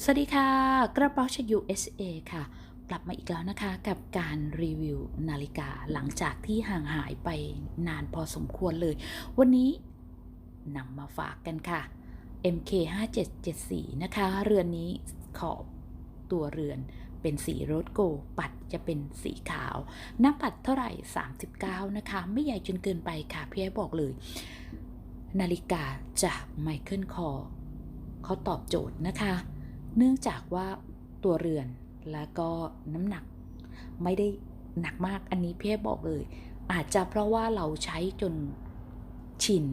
สวัสดีค่ะ กระเป๋าชยู USA ค่ะ กลับมาอีกแล้วนะคะกับการรีวิวนาฬิกาหลังจากที่ห่างหายไปนานพอสมควรเลย วันนี้นำมาฝากกันค่ะ MK 5774นะคะ เรือนนี้ขอบตัวเรือนเป็นสีโรสโก ปัดจะเป็นสีขาว น้าปัดเท่าไหร่ 39 นะคะ ไม่ใหญ่จนเกินไปค่ะพี่ไอ้บอกเลย นาฬิกาจากไมเคิลคอร์เขาตอบโจทย์นะคะ เนื่องจากว่าตัวเรือนแล้วก็น้ำหนักไม่ได้หนักมากอันนี้พี่บอกเลย อาจจะเพราะว่าเราใช้จนชิน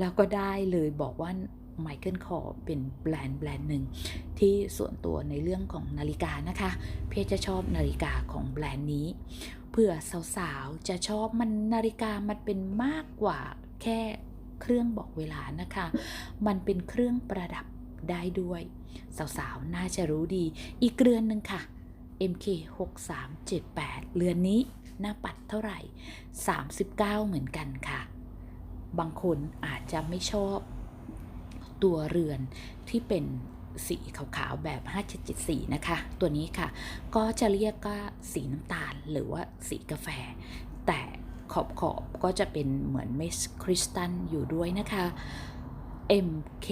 แล้วก็ได้เลยบอกว่าไมเคิลคอเป็นแบรนด์แบรนด์หนึ่งที่ส่วนตัวในเรื่องของนาฬิกานะคะ เพี่จะชอบนาฬิกาของแบรนด์นี้ เพื่อสาวๆ จะชอบมันนาฬิกามันเป็นมากกว่าแค่เครื่องบอกเวลานะคะ มันเป็นเครื่องประดับ ได้ด้วย สาวๆ น่าจะรู้ดี อีกเรือนหนึ่งค่ะ MK 6378เรือนนี้หน้าปัดเท่าไหร่ 39 เหมือนกันค่ะ บางคนอาจจะไม่ชอบตัวเรือนที่เป็นสีขาวๆ แบบ 5774 นะคะ ตัวนี้ค่ะ ก็จะเรียกว่าสีน้ำตาลหรือว่าสีกาแฟ แต่ขอบขอบก็จะเป็นเหมือนเมสคริสตัลอยู่ด้วยนะคะ MK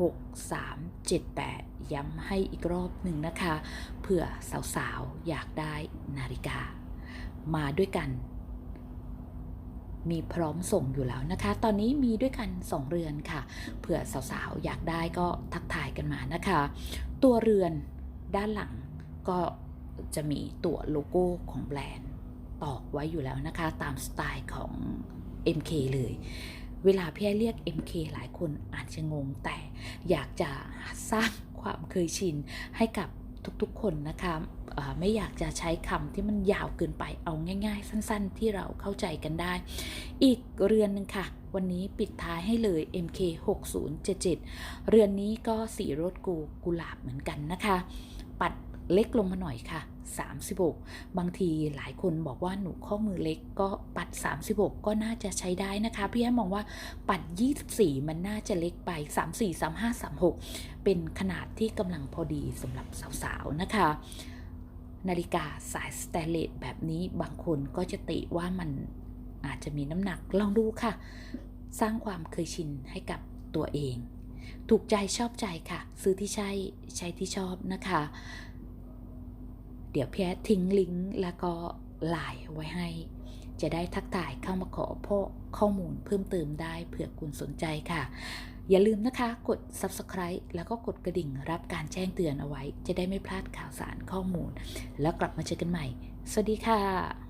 6378 ย้ำให้อีกรอบหนึ่งนะคะ เผื่อสาวๆ อยากได้นาฬิกา มาด้วยกัน มีพร้อมส่งอยู่แล้วนะคะ ตอนนี้มีด้วยกัน 2 เรือนค่ะ เผื่อสาวๆ อยากได้ก็ทักทายกันมานะคะ ตัวเรือนด้านหลังก็จะมีตัวโลโก้ของแบรนด์ตอกไว้อยู่แล้วนะคะ ตามสไตล์ของ MK เลย เวลาพี่ไอ้เรียก MK หลายคนอาจจะงงแต่อยากจะสร้างความเคยชินให้กับทุกๆคนนะคะไม่อยากจะใช้คำที่มันยาวเกินไปเอาง่าย ๆ สั้น ๆ ที่เราเข้าใจกันได้ อีกเรือนหนึ่งค่ะ วันนี้ปิดท้ายให้เลย MK 6077เรือนนี้ก็สีโรสกูกุหลาบเหมือนกันนะคะ ปัด เล็กลงมาหน่อยค่ะ 36 บางทีหลายคนบอกว่าหนูข้อมือเล็กก็ปัด 36 ก็น่าจะใช้ได้นะคะ พี่แอมมองว่าปัด 24 มันน่าจะเล็กไป 34 35 36 เป็นขนาดที่กำลังพอดีสำหรับสาวๆนะคะ นาฬิกาสายสแตนเลสแบบนี้บางคนก็จะติว่ามันอาจจะมีน้ำหนักลองดูค่ะ สร้างความเคยชินให้กับตัวเอง ถูกใจชอบใจค่ะ ซื้อที่ใช่ใช้ที่ชอบนะคะ เดี๋ยวพี่แอดทิ้งลิงก์แล้วก็ไลน์ไว้ให้ จะได้ทักทายเข้ามาขอพ่อข้อมูลเพิ่มเติมได้เผื่อคุณสนใจค่ะ อย่าลืมนะคะกด subscribe แล้วก็กดกระดิ่งรับการแจ้งเตือนเอาไว้ จะได้ไม่พลาดข่าวสารข้อมูล แล้วกลับมาเจอกันใหม่ สวัสดีค่ะ